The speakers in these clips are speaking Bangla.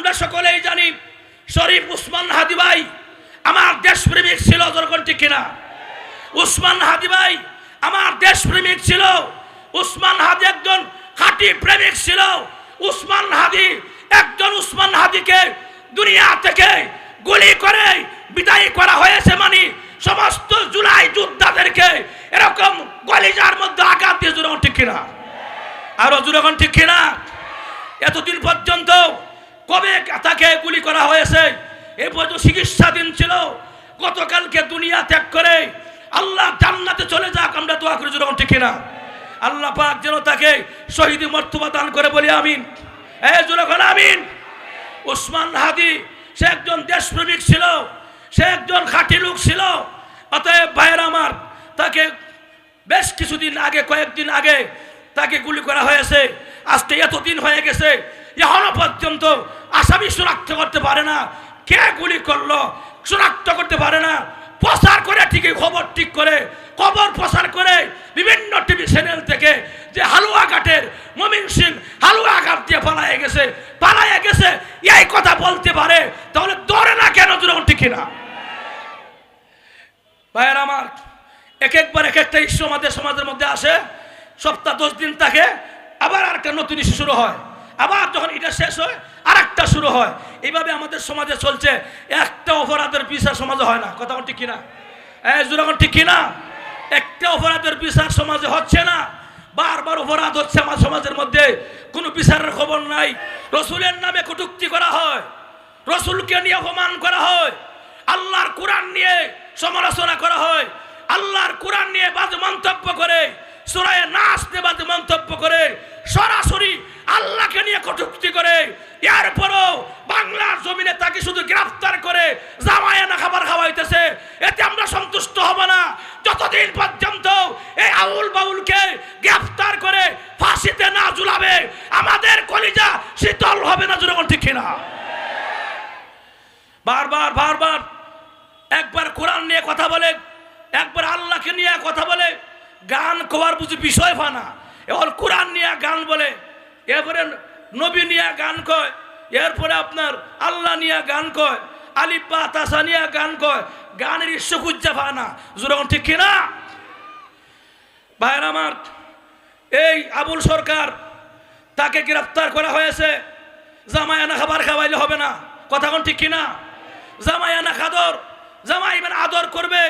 আমরা সকলেই জানি, শরীফ উসমান হাদি ভাই আমার দেশপ্রেমিক ছিল যখন ঠিক কিনা? উসমান হাদি ভাই আমার দেশপ্রেমিক ছিল, উসমান হাদি একজন খাঁটি প্রেমিক ছিল, উসমান হাদি একজন উসমান হাদিকে দুনিয়া থেকে গুলি করে বিদায় করা হয়েছে মানে সমস্ত জুলাই যোদ্ধাদেরকে এরকম গলিজার মধ্যে আঘাত দিয়ে জুড়ে ঠিক কিনা? আরও জুড়ে ঠিক কিনা? এতদিন পর্যন্ত কবে তাকে গুলি করা হয়েছে? এ পর্যন্ত চিকিৎসাধীন ছিল। গতকালকে দুনিয়া ত্যাগ করে আল্লাহ জান্নাতে চলে যাক, আমরা দোয়া করি যখন ঠিক না আল্লাহ পাক যেন তাকে শহীদ মর্তবা দান করে বলি, আমিন। এ আমিন। উসমান হাদি, সে একজন দেশপ্রেমিক ছিল, সে একজন খাঁটি লোক ছিল। অতএব ভাইয়ের আমার, তাকে বেশ কিছুদিন আগে, কয়েকদিন আগে তাকে গুলি করা হয়েছে। আজকে এতদিন হয়ে গেছে এখনও পর্যন্ত আসামি শনাক্ত করতে পারে না। কে গুলি করল, শনাক্ত করতে পারে না। প্রচার করে ঠিকই খবর ঠিক করে, খবর প্রচার করে বিভিন্ন টিভি চ্যানেল থেকে যে হালুয়া ঘাটের মমিন সিং হালুয়া ঘাট দিয়ে পালায়ে গেছে পালায়ে গেছে, এই কথা বলতে পারে, তাহলে ধরে না কেন যখন ঠিক না ভাইয়ের আমার, এক একবার এক একটা ইস্যু আমাদের সমাজের মধ্যে আসে, সপ্তাহ দশ দিন থাকে, আবার আরেকটা নতুন ইস্যু শুরু হয়। আবার যখন এটা শেষ হয় আর একটা শুরু হয়। এইভাবে আমাদের সমাজে চলছে। একটা অপরাধের বিচার সমাজে হয় না। কথা ঠিক কিনা? যখন ঠিক কিনা? একটা অপরাধের বিচার সমাজে হচ্ছে না। বারবার অপরাধ হচ্ছে আমার সমাজের মধ্যে। কোনো বিচারের খবর নাই। রসুলের নামে কটুক্তি করা হয়। রসুলকে নিয়ে অপমান করা হয়। আল্লাহর কোরআন নিয়ে সমালোচনা করা হয়। আল্লাহর কোরআন নিয়ে বাজে মন্তব্য করে। সুরায় নাচ নিয়ে বাজে মন্তব্য করে। কটুক্তি করে। এরপরও বাংলার জমিনে তাকে শুধু গ্রেফতার করে জামায়ানা খাবার খাওয়াইতেছে। এতে আমরা সন্তুষ্ট হব না। যতদিন পর্যন্ত এই আউল বাউলকে গ্রেফতার করে ফাঁসিতে না ঝুলাবে, আমাদের কলিজা শীতল হবে না যখন ঠিক না বারবার বারবার একবার কোরআন নিয়ে কথা বলে, একবার আল্লাহকে নিয়ে কথা বলে, গান কোয়ার বুঝি বিষয় ফানা এখন কোরআন নিয়ে গান বলে। এরপরে নবী নিয়ে গান কয়, এরপরে আপনার আল্লাহ নিয়া গান কয় আলিপা তাসা নিয়া গান কয়, গানের ইস্য খুঁজা ফানা যেরকম ঠিক কিনা? ভাইয়ের আমার, এই আবুল সরকার তাকে গ্রেফতার করা হয়েছে। জামায়ানা খাবার খাওয়াইলে হবে না। কথা কোন ঠিক কিনা? জামায়ানা খাদর, জামাই মানে আদর করবে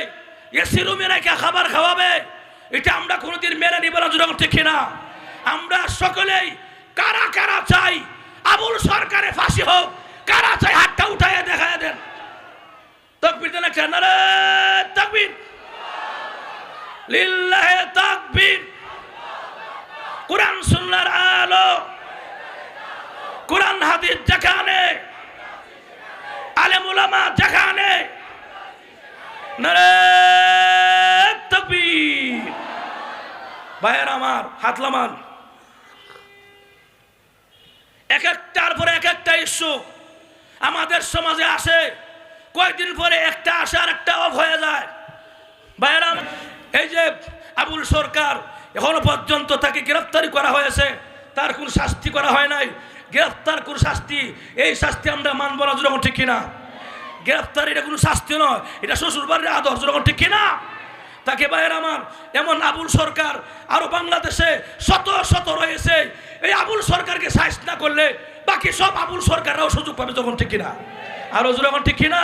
এসি রুমে রেখে খাবার খাওয়াবে। এটা আমরা কোনোদিন মেনে নিব না যেরকম ঠিক কিনা? আমরা সকলেই কারা কারা চাই? আবুল সরকারে ফাঁসি হোক। কারা চাই? হাতটা উঠাইয়া দেখায় দেন। তকবির দেন একটা, নারে তকবির। লিল্লাহে তাকবীর। কোরআন সুন্নাহর আলো। কোরআন হাদিস যেখানে আলেম উলামা যেখানে নারে তাকবীর। ভাইয়ের আমার হাত লামান। এক একটার পরে এক একটা ইস্যু আমাদের সমাজে আসে কয়েকদিন পরে একটা আসে আর একটা অফ হয়ে যায়। ভাইয়েরাম, এই যে আবুল সরকার এখনও পর্যন্ত তাকে গ্রেফতারি করা হয়েছে, তার কোন শাস্তি করা হয় নাই। গ্রেফতার কোন শাস্তি, এই শাস্তি আমরা মানব না যখন ঠিক কিনা? গ্রেফতার এটা কোনো শাস্তি নয়, এটা শ্বশুর বাড়ির আদর যখন ঠিক কিনা? তাকে বাইরে আমার। এমন আবুল সরকার আরও বাংলাদেশে শত শত রয়েছে। এই আবুল সরকারকে সাইজ না করলে বাকি সব আবুল সরকাররাও সুযোগ পাবে যখন ঠিক কিনা? আরও যখন ঠিক কিনা?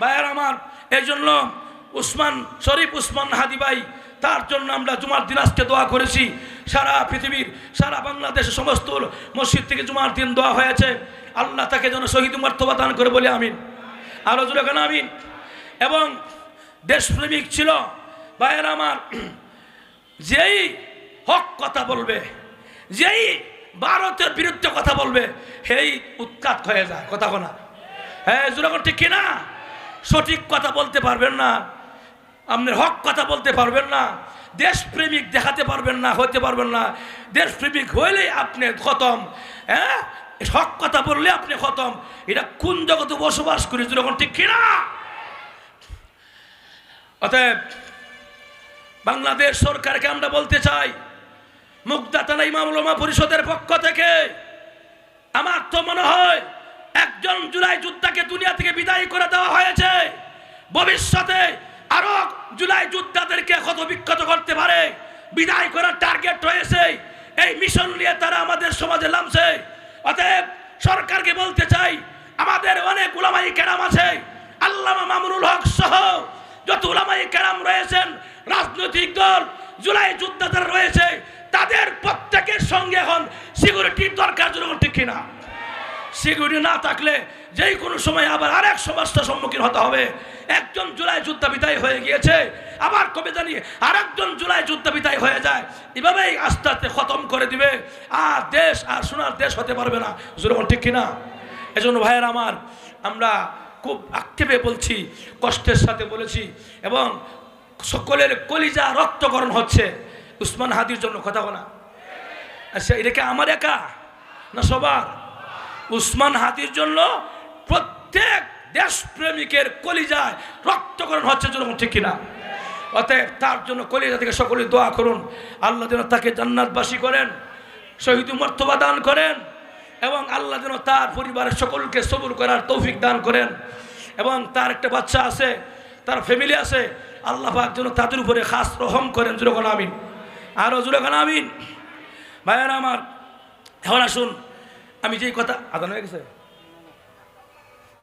ভাইয়ের আমার। এই জন্য উসমান, শরীফ উসমান হাদি ভাই, তার জন্য আমরা জুমার দিন আজকে দোয়া করেছি। সারা পৃথিবীর, সারা বাংলাদেশের সমস্ত মসজিদ থেকে জুমার দিন দোয়া হয়েছে। আল্লাহ তাকে যেন শহীদ মর্তবা দান করে বলে, আমিন। আরও জুড়ে কেন আমিন। এবং দেশপ্রেমিক ছিল। ভাইয়ের আমার, যেই হক কথা বলবে, যেই ভারতের বিরুদ্ধে কথা বলবে, সেই উৎকাত হয়ে যায়, কথা কোনা। হ্যাঁ জুরাগন ঠিক কিনা? সঠিক কথা বলতে পারবেন না, আপনার হক কথা বলতে পারবেন না, দেশপ্রেমিক দেখাতে পারবেন না হতে পারবেন না। দেশপ্রেমিক হইলেই আপনি খতম হ্যাঁ? হক কথা বললে আপনি খতম। এটা কোন জগতে বসবাস করি যখন ঠিক কিনা? অতএব বাংলাদেশ সরকারকে আমরা বলতে চাই মুগদাতানা ইমাম উলামা পরিষদের পক্ষ থেকে আমার তো মনে হয় একজন জুলাই যোদ্ধাকে দুনিয়া থেকে বিদায় করে দেওয়া হয়েছে। ভবিষ্যতে আরও জুলাই যোদ্ধাদেরকে ক্ষত বিক্ষত করতে পারে। বিদায় করার টার্গেট রয়েছে। এই মিশন নিয়ে তারা আমাদের সমাজে নামছে। অতএব সরকারকে বলতে চাই, আমাদের অনেক উলামাই কেরাম আছে। আল্লামা মামুনুল হক সহ যত উলামাই কেরাম রয়েছেন রাজনৈতিক দল জুলাই যোদ্ধা রয়েছে, তাদের প্রত্যেকের সঙ্গে এখন সিকিউরিটির দরকার জন্য ঠিক কিনা? সিকিউরিটি না থাকলে যেই কোনো সময় আবার আরেক সমস্যার সম্মুখীন হতে হবে। একজন জুলাই যুদ্ধ বিদায় হয়ে গিয়েছে, আবার কবে জানি আরেকজন জুলাই যুদ্ধ বিদায় হয়ে যায়। এভাবেই আস্তে আস্তে খতম করে দিবে। আর দেশ আর সোনার দেশ হতে পারবে না। যেরকম ঠিক কিনা? এজন্য ভাইয়ের আমার, আমরা খুব আক্ষেপে বলছি, কষ্টের সাথে বলেছি এবং সকলের কলিজা রক্তকরণ হচ্ছে। উসমান হাদির জন্য কথা বলা। আচ্ছা এটা কি আমার একা? না সবার? উসমান হাদির জন্য প্রত্যেক দেশপ্রেমিকের কলিজায় রক্তকরণ হচ্ছে যেরকম ঠিক কিনা। অতএব তার জন্য কলিজা থেকে সকলে দোয়া করুন। আল্লাহ যেন তাকে জান্নাতবাসী করেন, শহীদ মর্তবা দান করেন এবং আল্লাহ যেন তার পরিবারের সকলকে সবুর করার তৌফিক দান করেন। এবং তার একটা বাচ্চা আছে, তার ফ্যামিলি আছে আল্লাহ পাক যেন তাদের উপরে খাস রহম করেন জুরকান আমিন। আরও জুরকান আমিন। ভাইয়ারা আমার, এখন আসুন, আমি যেই কথা আদান হয়ে গেছে?